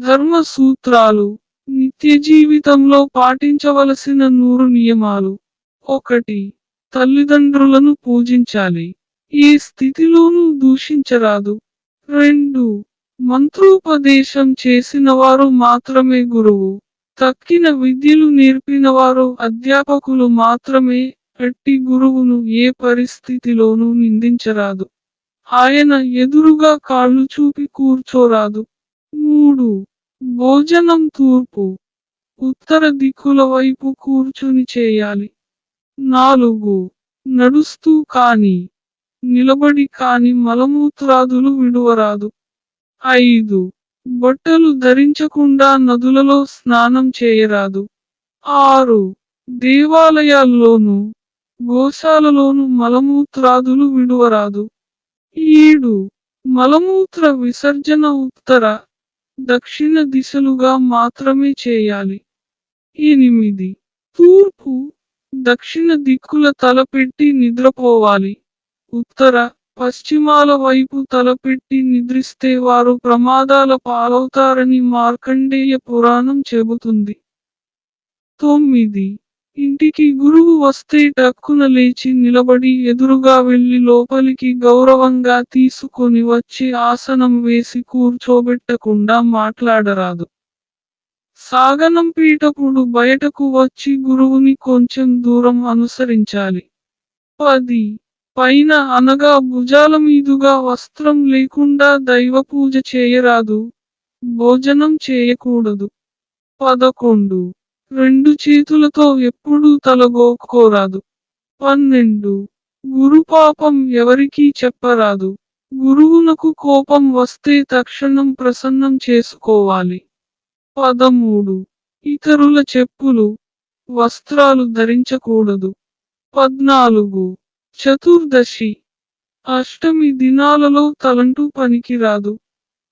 ధర్మ సూత్రాలు. నిత్య జీవితంలో పాటించవలసిన నూరు నియమాలు. ఒకటి తల్లిదండ్రులను పూజించాలి. ఏ స్థితిలోనూ దూషించరాదు. రెండు మంత్రోపదేశం చేసినవారు మాత్రమే గురువు. తక్కిన విద్యలు నేర్పినవారు అధ్యాపకులు మాత్రమే అట్టి గురువును ఏ పరిస్థితిలోనూ నిందించరాదు. ఆయన ఎదురుగా కాళ్ళు చూపి కూర్చోరాదు. మూడు. భోజనం తూర్పు. ఉత్తర దిక్కుల వైపు కూర్చుని చేయాలి. నాలుగు. నడుస్తూ కాని. నిలబడి కాని మలమూత్రాదులు విడువరాదు. ఐదు. బట్టలు ధరించకుండా నదులలో స్నానం చేయరాదు. ఆరు. దేవాలయాల్లోనూ గోశాలలోను మలమూత్రాదులు విడువరాదు. ఏడు. మలమూత్ర విసర్జన ఉత్తర దక్షిణ దిశలుగా మాత్రమే చేయాలి. ఎనిమిది. తూర్పు. దక్షిణ దిక్కుల తలపెట్టి నిద్రపోవాలి. ఉత్తర. పశ్చిమాల వైపు తలపెట్టి నిద్రిస్తే వారు ప్రమాదాల పాలవుతారని మార్కండేయ పురాణం చెబుతుంది. తొమ్మిది. ఇంటికి గురువు వస్తే టక్కున లేచి నిలబడి ఎదురుగా వెళ్ళి లోపలికి గౌరవంగా తీసుకొని వచ్చి ఆసనం వేసి కూర్చోబెట్టకుండా మాట్లాడరాదు. సాగనం పీటపుడు బయటకు వచ్చి గురువుని కొంచెం దూరం అనుసరించాలి. పది. పైన అనగా భుజాల మీదుగా వస్త్రం లేకుండా దైవ పూజ చేయరాదు. భోజనం చేయకూడదు. పదకొండు. రెండు చేతులతో ఎప్పుడూ తలగోకోరాదు పన్నెండు. గురుపాపం ఎవరికీ చెప్పరాదు. గురువునకు కోపం వస్తే తక్షణం ప్రసన్నం చేసుకోవాలి. పదమూడు. ఇతరుల చెప్పులు వస్త్రాలు ధరించకూడదు. పద్నాలుగు. చతుర్దశి. అష్టమి దినాలలో తలంటూ పనికిరాదు.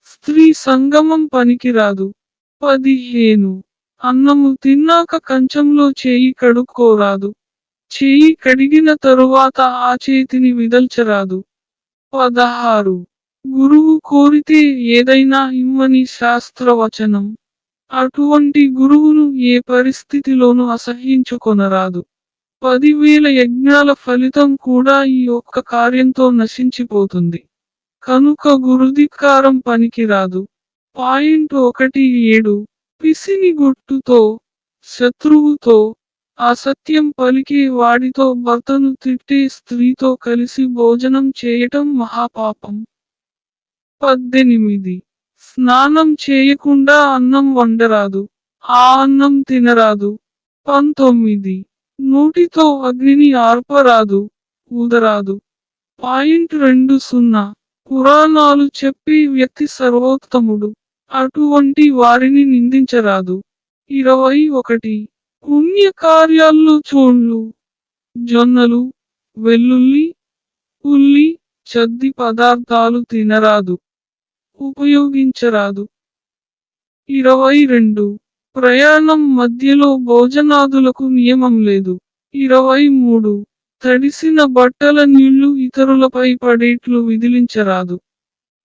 స్త్రీ సంగమం పనికిరాదు. పదిహేను. అన్నము తిన్నాక కంచంలో చేయి కడుక్కోరాదు. చేయి కడిగిన తరువాత ఆ చేతిని విదల్చరాదు. పదహారు. గురువు కోరితే ఏదైనా ఇమ్మని శాస్త్రవచనం. అటువంటి గురువును ఏ పరిస్థితిలోనూ అసహ్యించుకొనరాదు. పదివేల యజ్ఞాల ఫలితం కూడా ఈ ఒక్క కార్యంతో నశించిపోతుంది. కనుక గురుధిక్కారం పనికిరాదు. పాయింట్ ఒకటి ఏడు. పిసినిగొట్టుతో శత్రువుతో అసత్యం పలికే వాడితో భర్తను తిట్టే స్త్రీతో కలిసి భోజనం చేయటం మహాపాపం. పద్దెనిమిది. స్నానం చేయకుండా అన్నం వండరాదు. ఆ అన్నం తినరాదు. పంతొమ్మిది. నోటితో అగ్నిని ఆర్పరాదు. ఊదరాదు. పాయింట్ రెండు సున్నా. పురాణాలు చెప్పి వ్యక్తి సర్వోత్తముడు. అటువంటి వారిని నిందించరాదు. ఇరవై ఒకటి. పుణ్య కార్యాల్లో చోళ్ళు. జొన్నలు వెల్లుల్లి ఉల్లి చద్ది పదార్థాలు తినరాదు. ఉపయోగించరాదు. ఇరవై రెండు. ప్రయాణం మధ్యలో భోజనాదులకు నియమం లేదు. ఇరవై మూడు. తడిసిన బట్టల నీళ్ళు ఇతరులపై పడేట్లు విదిలించరాదు.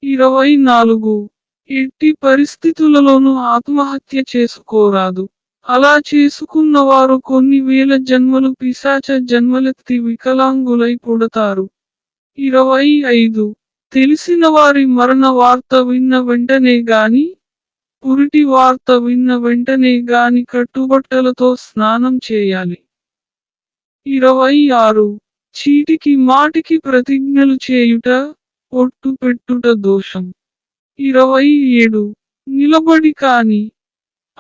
ఇరవై నాలుగు. ఎట్టి పరిస్థితులలోనూ ఆత్మహత్య చేసుకోరాదు. అలా చేసుకున్నవారు కొన్ని వేల జన్మలు పిశాచ జన్మలెత్తి వికలాంగులై పుడతారు. ఇరవై ఐదు. తెలిసిన వారి మరణ వార్త విన్న వెంటనే గాని పురిటి వార్త విన్న వెంటనే గాని కట్టుబట్టలతో స్నానం చేయాలి. ఇరవై ఆరు. చీటికి మాటికి ప్రతిజ్ఞలు చేయుట ఒట్టు పెట్టుట దోషం. ఇరవై ఏడు. నిలబడి కాని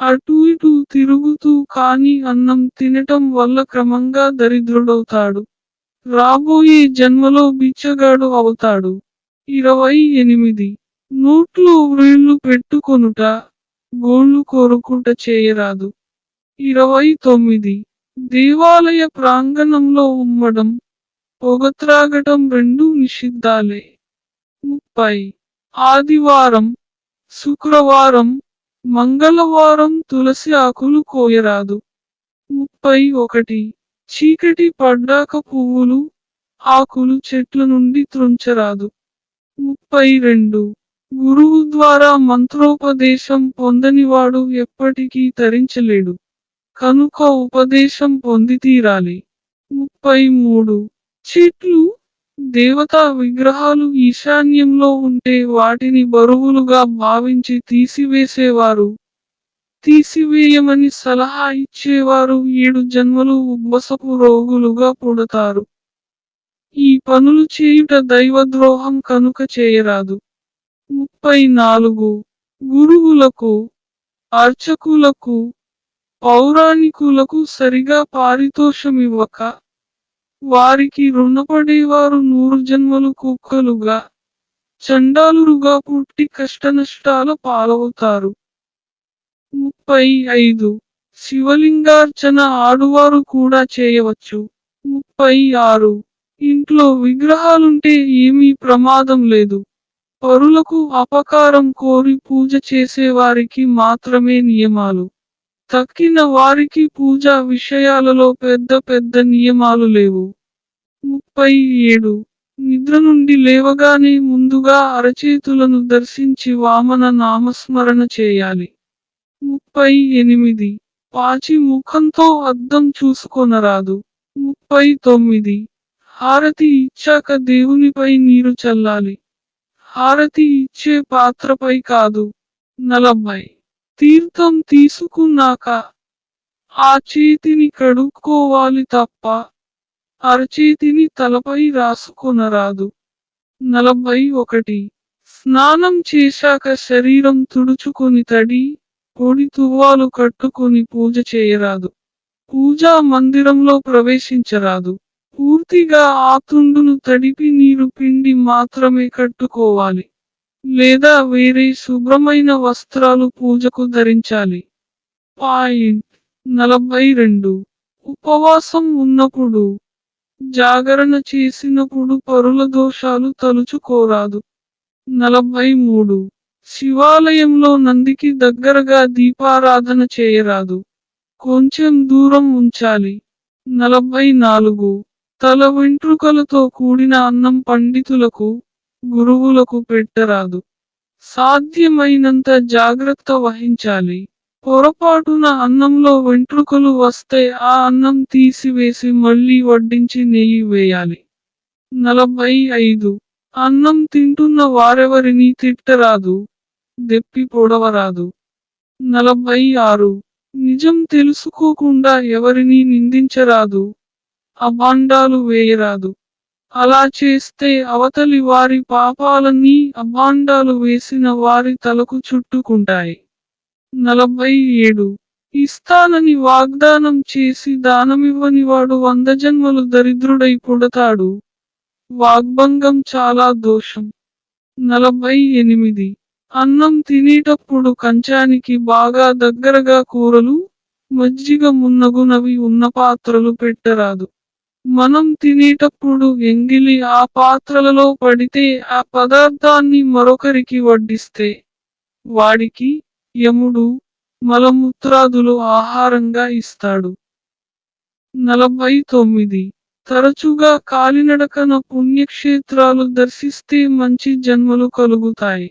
అటు ఇటు తిరుగుతూ కాని అన్నం తినటం వల్ల క్రమంగా దరిద్రుడవుతాడు. రాబోయే జన్మలో బిచ్చగాడు అవుతాడు. ఇరవై ఎనిమిది. నోట్లో వ్రీళ్ళు పెట్టుకొనుట గోళ్ళు కోరుకుంట చేయరాదు. ఇరవై తొమ్మిది. దేవాలయ ప్రాంగణంలో ఉమ్మడం పొగత్రాగటం రెండు నిషిద్ధాలే. ముప్పై. ఆదివారం శుక్రవారం మంగళవారం తులసి ఆకులు కోయరాదు. ముప్పై ఒకటి చీకటి పడ్డాక పువ్వులు ఆకులు చెట్ల నుండి త్రుంచరాదు. ముప్పై రెండు గురువు ద్వారా మంత్రోపదేశం పొందనివాడు ఎప్పటికీ తరించలేడు. కనుక ఉపదేశం పొంది తీరాలి. ముప్పై మూడు చెట్లు దేవతా విగ్రహాలు ఈశాన్యంలో ఉంటే వాటిని బరువులుగా భావించి తీసివేసేవారు. తీసివేయమని సలహా ఇచ్చేవారు ఏడు జన్మలు ఉబ్బసపు రోగులుగా పుడతారు. ఈ పనులు చేయుట దైవద్రోహం కనుక చేయరాదు. ముప్పై నాలుగు. గురువులకు అర్చకులకు పౌరాణికులకు సరిగా పారితోషమివ్వక వారికి రుణపడేవారు నూరు జన్మలు కుక్కలుగా చండాలురుగా పుట్టి కష్టనష్టాల పాలవుతారు. ముప్పై ఐదు. శివలింగార్చన ఆడువారు కూడా చేయవచ్చు. ముప్పై ఆరు. ఇంట్లో విగ్రహాలుంటే ఏమీ ప్రమాదం లేదు. పరులకు అపకారం కోరి పూజ చేసేవారికి మాత్రమే నియమాలు. తక్కిన వారికి పూజా విషయాలలో పెద్ద పెద్ద నియమాలు లేవు. ముప్పై ఏడు. నిద్ర నుండి లేవగానే ముందుగా అరచేతులను దర్శించి వామన నామస్మరణ చేయాలి. ముప్పై ఎనిమిది. పాచి ముఖంతో అద్దం చూసుకొనరాదు. ముప్పై తొమ్మిది. హారతి ఇచ్చాక దేవునిపై నీరు చల్లాలి. హారతి ఇచ్చే పాత్రపై కాదు. నలభై. తీర్థం తీసుకున్నాక ఆ చేతిని కడుక్కోవాలి తప్ప అరచేతిని తలపై రాసుకొనరాదు. నలభై ఒకటి. స్నానం చేశాక శరీరం తుడుచుకొని తడి పొడి తువ్వాలు కట్టుకొని పూజ చేయరాదు. పూజా మందిరంలో ప్రవేశించరాదు. పూర్తిగా ఆ తుండును తడిపి నీరు పిండి మాత్రమే కట్టుకోవాలి. లేదా వేరే శుభ్రమైన వస్త్రాలు పూజకు ధరించాలి. పాయింట్ నలభై రెండు. ఉపవాసం ఉన్నప్పుడు జాగరణ చేసినప్పుడు పరుల దోషాలు తలుచుకోరాదు. నలభై మూడు. శివాలయంలో నందికి దగ్గరగా దీపారాధన చేయరాదు. కొంచెం దూరం ఉంచాలి. నలభై నాలుగు. తల వెంట్రుకలతో కూడిన అన్నం పండితులకు గురువులకు పెట్టరాదు. సాధ్యమైనంత జాగ్రత్త వహించాలి. పొరపాటున అన్నంలో వెంట్రుకలు వస్తే ఆ అన్నం తీసివేసి మళ్ళీ వడ్డించి నెయ్యి వేయాలి. నలభై ఐదు అన్నం తింటున్న వారెవరిని తిట్టరాదు. దెప్పి పొడవరాదు. నలభై ఆరు నిజం తెలుసుకోకుండా ఎవరిని నిందించరాదు. అభాండాలు వేయరాదు. అలా చేస్తే అవతలి వారి పాపాలన్నీ అభాండాలు వేసిన వారి తలకు చుట్టుకుంటాయి. నలభై ఏడు ఇస్తానని వాగ్దానం చేసి దానమివ్వనివాడు వంద జన్మలు దరిద్రుడై పుడతాడు. వాగ్భంగం చాలా దోషం. నలభై ఎనిమిది అన్నం తినేటప్పుడు కంచానికి బాగా దగ్గరగా కూరలు మజ్జిగ మున్నగునవి ఉన్న పాత్రలు పెట్టరాదు. మనం తినేటప్పుడు ఎంగిలి ఆ పాత్రలలో పడితే ఆ పదార్థాన్ని మరొకరికి వడ్డిస్తే వాడికి యముడు మలమూత్రాదులు ఆహారంగా ఇస్తాడు. నలభై తొమ్మిది తరచుగా కాలినడకన పుణ్యక్షేత్రాలు దర్శిస్తే మంచి జన్మలు కలుగుతాయి.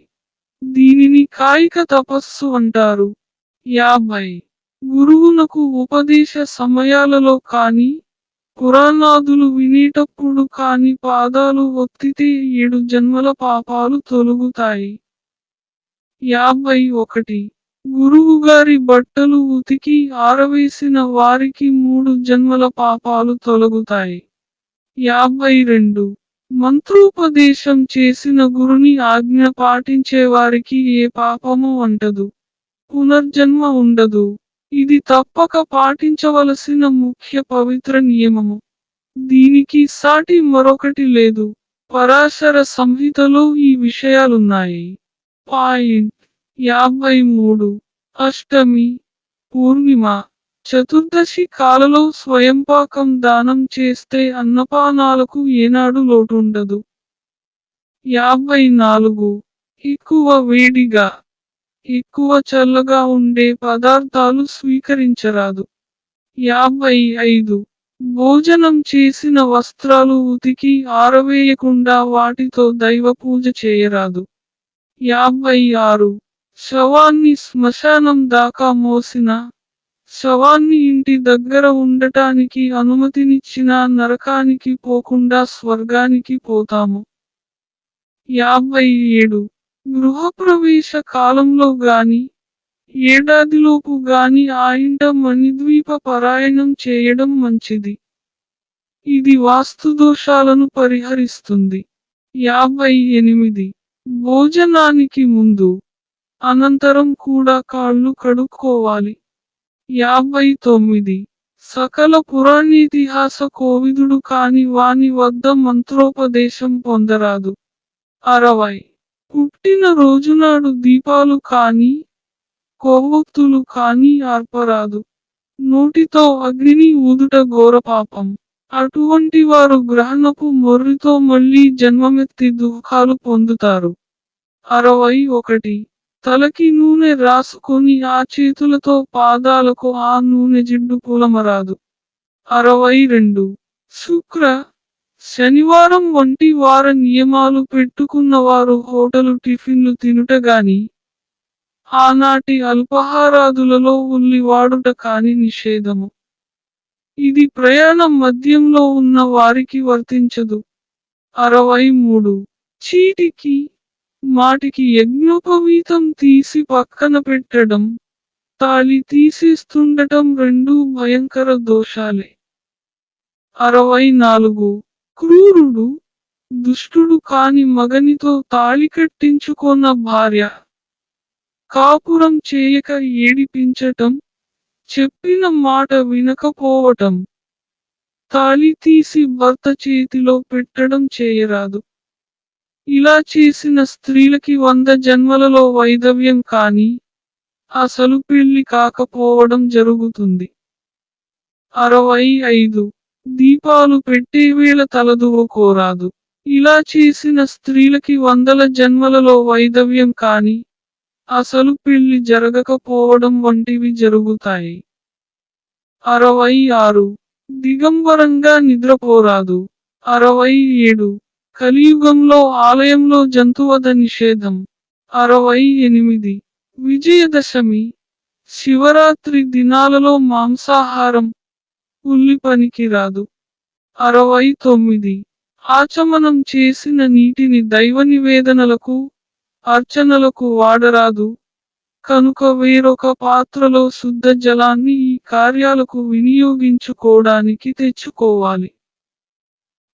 దీనిని కాయిక తపస్సు అంటారు. యాభై. గురువునకు ఉపదేశ సమయాలలో కానీ పురాణాదులు వినేటప్పుడు కాని పాదాలు ఒత్తితే ఏడు జన్మల పాపాలు తొలుగుతాయి. యాభై ఒకటి. గురువుగారి బట్టలు ఉతికి ఆరవేసిన వారికి మూడు జన్మల పాపాలు తొలగుతాయి. యాభై రెండు. మంత్రోపదేశం చేసిన గురుని ఆజ్ఞ పాటించే వారికి ఏ పాపము అంటదు పునర్జన్మ ఉండదు. ఇది తప్పక పాటించవలసిన ముఖ్య పవిత్ర నియమము. దీనికి సాటి మరొకటి లేదు. పరాశర సంహితలో ఈ విషయాలున్నాయి. పాయింట్ యాభై మూడు. అష్టమి పూర్ణిమ చతుర్దశి కాలలో స్వయంపాకం దానం చేస్తే అన్నపానాలకు ఏనాడు లోటుండదు. యాభై నాలుగు. ఎక్కువ వేడిగా ఎక్కువ చల్లగా ఉండే పదార్థాలు స్వీకరించరాదు. యాభై ఐదు. భోజనం చేసిన వస్త్రాలు ఉతికి ఆరవేయకుండా వాటితో దైవ పూజ చేయరాదు. యాభై ఆరు. శవాన్ని శ్మశానం దాకా మోసిన శవాన్ని ఇంటి దగ్గర ఉండటానికి అనుమతినిచ్చిన నరకానికి పోకుండా స్వర్గానికి పోతాము. యాభై ఏడు. గృహప్రవేశ కాలంలో గాని ఏడాదిలోపు గాని ఆ ఇంట మణిద్వీప పరాయణం చేయడం మంచిది. ఇది వాస్తు దోషాలను పరిహరిస్తుంది. యాభై ఎనిమిది. భోజనానికి ముందు అనంతరం కూడా కాళ్ళు కడుక్కోవాలి. యాభై తొమ్మిది. సకల పురాణీతిహాస కోవిదుడు కాని వాని వద్ద మంత్రోపదేశం పొందరాదు. అరవై. పుట్టిన రోజునాడు దీపాలు కాని కొవ్వొత్తులు కాని ఆర్పరాదు. నోటితో అగ్నిని ఊదుట ఘోరపాపం అటువంటి వారు గ్రహణపు మొర్రితో మళ్ళీ జన్మమెత్తి దుఃఖాలు పొందుతారు. అరవై ఒకటి. తలకి నూనె రాసుకొని ఆ చేతులతో పాదాలకు ఆ నూనె జిడ్డు పూలమరాదు. అరవై రెండు. శుక్ర శనివారం వంటి వార నియమాలు పెట్టుకున్నవారు హోటలు టిఫిన్లు తినుట గాని ఆనాటి అల్పహారాదులలో ఉల్లి వాడుట కాని నిషేధము. ఇది ప్రయాణం మధ్యంలో ఉన్న వారికి వర్తించదు. అరవై మూడు. చీటికి మాటికి యజ్ఞోపవీతం తీసి పక్కన పెట్టడం తాళి తీసేస్తుండటం రెండూ భయంకర దోషాలే. అరవై నాలుగు. క్రూరుడు దుష్టుడు కాని మగనితో తాళి కట్టించుకున్న భార్య. కాపురం చేయక ఏడిపించటం చెప్పిన మాట వినకపోవటం. తాళి తీసి భర్త చేతిలో పెట్టడం చేయరాదు. ఇలా చేసిన స్త్రీలకి వంద జన్మలలో వైధవ్యం కాని అసలు పెళ్ళి కాకపోవడం జరుగుతుంది. అరవై ఐదు దీపాలు పెట్టేవేళ తలదువకోరాదు ఇలా చేసిన స్త్రీలకి వందల జన్మలలో వైదవ్యం కాని అసలు పెళ్ళి జరగకపోవడం వంటివి జరుగుతాయి. అరవై ఆరు. దిగంబరంగా నిద్రపోరాదు. అరవై ఏడు. కలియుగంలో ఆలయంలో జంతువద నిషేధం. అరవై ఎనిమిది. విజయదశమి. శివరాత్రి దినాలలో మాంసాహారం ఉల్లి పనికిరాదు అరవై తొమ్మిది. ఆచమనం చేసిన నీటిని దైవ నివేదనలకు అర్చనలకు వాడరాదు. కనుక వేరొక పాత్రలో శుద్ధ జలాన్ని ఈ కార్యాలకు వినియోగించుకోవడానికి తెచ్చుకోవాలి.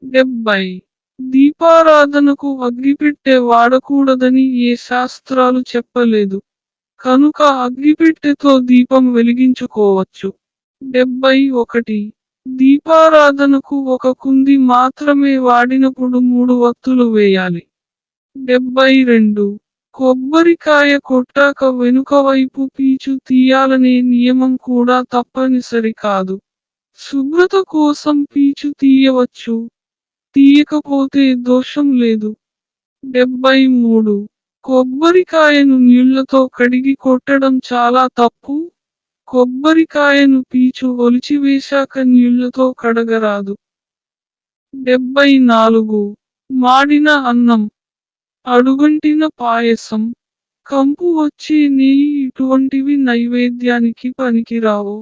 డెబ్బై. దీపారాధనకు అగ్గిపెట్టె వాడకూడదని ఏ శాస్త్రాలు చెప్పలేదు. కనుక అగ్గిపెట్టెతో దీపం వెలిగించుకోవచ్చు. డెబ్బై ఒకటి. దీపారాధనకు ఒక కుంది మాత్రమే వాడినప్పుడు మూడు వత్తులు వేయాలి. డెబ్బై రెండు. కొబ్బరికాయ కొట్టాక వెనుక వైపు పీచు తీయాలనే నియమం కూడా తప్పనిసరి కాదు. శుభ్రత కోసం పీచు తీయవచ్చు. తీయకపోతే దోషం లేదు. డెబ్బై మూడు. కొబ్బరికాయను నీళ్ళతో కడిగి కొట్టడం చాలా తప్పు. కొబ్బరికాయను పీచు ఒలిచివేశాక నీళ్ళతో కడగరాదు. డెబ్బై నాలుగు. మాడిన అన్నం. అడుగంటిన పాయసం. కంపు వచ్చే నెయ్యి ఇటువంటివి నైవేద్యానికి పనికిరావు.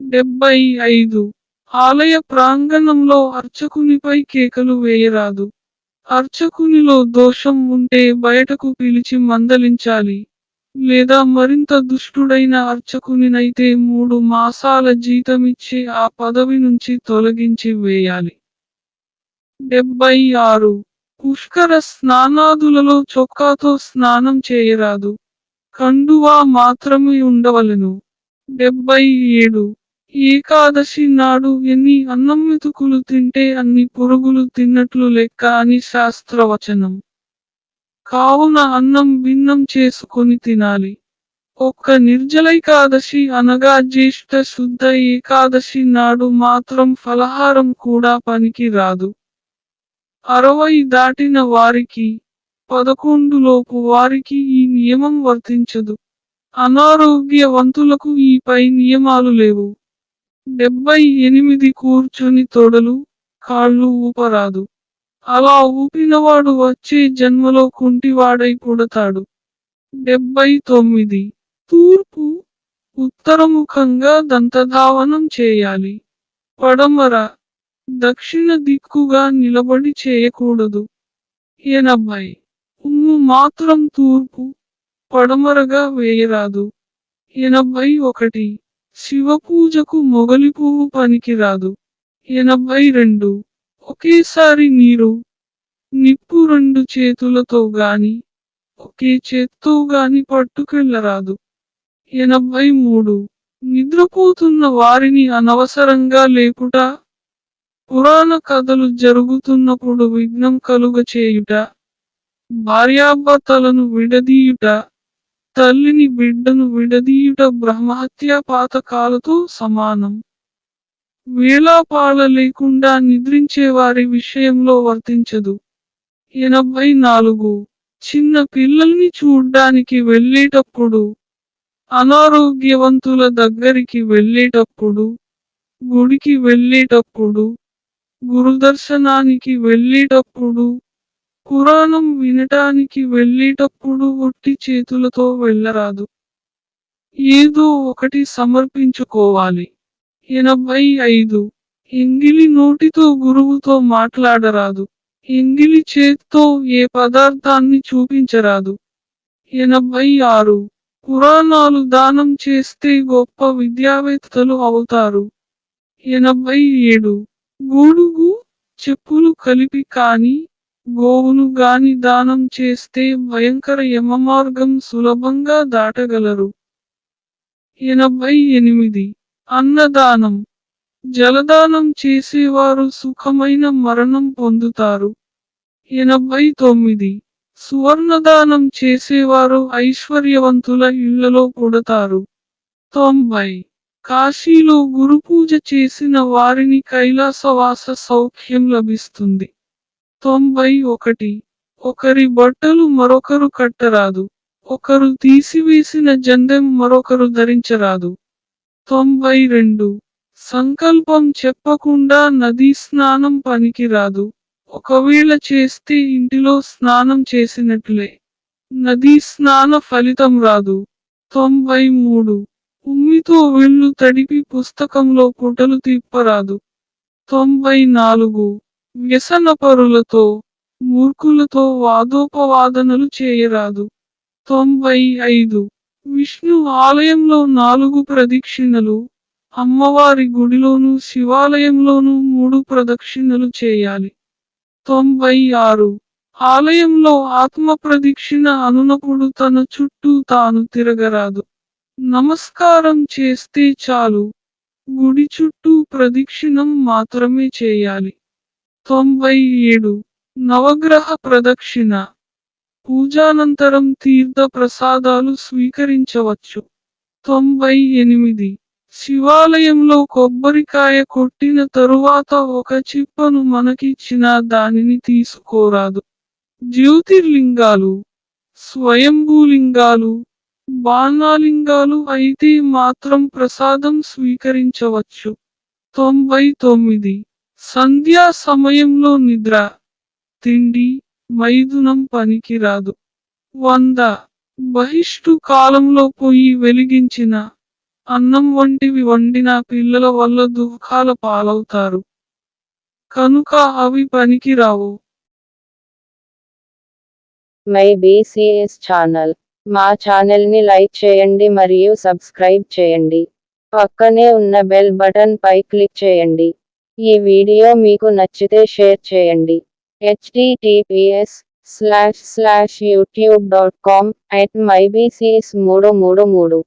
డెబ్బై ఐదు. ఆలయ ప్రాంగణంలో అర్చకునిపై కేకలు వేయరాదు. అర్చకునిలో దోషం ఉంటే బయటకు పిలిచి మందలించాలి. లేదా మరింత దుష్టుడైన అర్చకునినైతే మూడు మాసాల జీతమిచ్చి ఆ పదవి నుంచి తొలగించి వేయాలి. డెబ్బై ఆరు. పుష్కర స్నానాదులలో చొక్కాతో స్నానం చేయరాదు. కండువా మాత్రమే ఉండవలెను. డెబ్బై ఏడు. ఏకాదశి నాడు ఎన్ని అన్నం మెతుకులు తింటే అన్ని పురుగులు తిన్నట్లు లెక్క అని శాస్త్రవచనం. కావున అన్నం భిన్నం చేసుకొని తినాలి. ఒక్క నిర్జలైకాదశి అనగా జ్యేష్ఠ శుద్ధ ఏకాదశి నాడు మాత్రం ఫలహారం కూడా పనికి రాదు. అరవై దాటిన వారికి పదకొండులోపు వారికి ఈ నియమం వర్తించదు. అనారోగ్యవంతులకు ఈ పై నియమాలు లేవు. డెబ్బై ఎనిమిది కూర్చొని తొడలు కాళ్ళు ఊపరాదు. అలా ఊపినవాడు వచ్చే జన్మలో కుంటివాడై పుడతాడు. డెబ్బై తొమ్మిది. తూర్పు. ఉత్తరముఖంగా దంతధావనం చేయాలి. పడమర. దక్షిణ దిక్కుగా నిలబడి చేయకూడదు. ఎనభై. ఉమ్ము మాత్రం తూర్పు. పడమరగా వేయరాదు. ఎనభై ఒకటి. శివపూజకు మొగలి పువ్వు పనికిరాదు. ఎనభై రెండు. ఒకేసారి నీరు నిప్పు రెండు చేతులతో గాని ఒకే చేత్తో గాని పట్టుకెళ్ళరాదు ఎనభై మూడు. నిద్రపోతున్న వారిని అనవసరంగా లేకుట పురాణ కథలు జరుగుతున్నప్పుడు విఘ్నం కలుగ చేయుట భార్యాభర్తలను విడదీయుట తల్లిని బిడ్డను విడదీయుట బ్రహ్మహత్యా పాతకాలతో సమానం. వేలాపాల లేకుండా నిద్రించే వారి విషయంలో వర్తించదు. ఎనభై నాలుగు చిన్న పిల్లల్ని చూడ్డానికి వెళ్ళేటప్పుడు అనారోగ్యవంతుల దగ్గరికి వెళ్ళేటప్పుడు గుడికి వెళ్ళేటప్పుడు గురుదర్శనానికి వెళ్ళేటప్పుడు పురాణం వినటానికి వెళ్ళేటప్పుడు ఒట్టి చేతులతో వెళ్ళరాదు. ఏదో ఒకటి సమర్పించుకోవాలి. ఎనభై ఐదు. ఎంగిలి నోటితో గురువుతో మాట్లాడరాదు. ఎంగిలి చేత్తో ఏ పదార్థాన్ని చూపించరాదు. ఎనభై ఆరు. పురాణాలు దానం చేస్తే గొప్ప విద్యావేత్తలు అవుతారు. ఎనభై ఏడు. గూడుగు చెప్పులు కలిపి కాని గోవును గాని దానం చేస్తే భయంకర యమమార్గం సులభంగా దాటగలరు. ఎనభై ఎనిమిది. అన్నదానం. జలదానం చేసేవారు సుఖమైన మరణం పొందుతారు. ఎనభై తొమ్మిది. సువర్ణదానం చేసేవారు ఐశ్వర్యవంతుల ఇళ్ళలో పుడతారు. తొంభై. కాశీలో గురుపూజ చేసిన వారిని కైలాసవాస సౌఖ్యం లభిస్తుంది. తొంభై ఒకటి. ఒకరి బట్టలు మరొకరు కట్టరాదు. ఒకరు తీసివేసిన జందెం మరొకరు ధరించరాదు. తొంభై రెండు. సంకల్పం చెప్పకుండా నదీ స్నానం పనికిరాదు. ఒకవేళ చేస్తే ఇంటిలో స్నానం చేసినట్లే. నదీ స్నాన ఫలితం రాదు. తొంభై మూడు. ఉమ్మితో వెళ్ళు తడిపి పుస్తకంలో పుటలు తిప్పరాదు. తొంభై నాలుగు. వ్యసనపరులతో మూర్ఖులతో వాదోపవాదనలు చేయరాదు. తొంభై ఐదు. విష్ణు ఆలయంలో నాలుగు ప్రదక్షిణలు అమ్మవారి గుడిలోను శివాలయంలోనూ మూడు ప్రదక్షిణలు చేయాలి. తొంభై ఆరు. ఆలయంలో ఆత్మ ప్రదక్షిణ అనునప్పుడు తన చుట్టూ తాను తిరగరాదు. నమస్కారం చేస్తే చాలు. గుడి చుట్టూ ప్రదక్షిణం మాత్రమే చేయాలి. తొంభై ఏడు. నవగ్రహ ప్రదక్షిణ. పూజానంతరం తీర్థ ప్రసాదాలు స్వీకరించవచ్చు. తొంభై ఎనిమిది. శివాలయంలో కొబ్బరికాయ కొట్టిన తరువాత ఒక చిప్పను మనకిచ్చిన దానిని తీసుకోరాదు. జ్యోతిర్లింగాలు స్వయంభూలింగాలు బాణాలింగాలు అయితే మాత్రం ప్రసాదం స్వీకరించవచ్చు. తొంభై తొమ్మిది. సంధ్యా సమయంలో నిద్ర తిండి మైథునం పనికిరాదు. వంద. బహిష్టు కాలంలో పొయ్యి వెలిగించిన అన్నం వంటివి వండిన పిల్లల వల్ల దుఃఖాల పాలవుతారు. కనుక అవి పనికిరావు. My BCS channel. మా ఛానల్ని లైక్ చేయండి మరియు సబ్స్క్రైబ్ చేయండి. పక్కనే ఉన్న బెల్ బటన్ పై క్లిక్ చేయండి. ఈ వీడియో మీకు నచ్చితే షేర్ చేయండి. HTTPS slash slash YouTube dot com at my BCS మూడు మూడు మూడు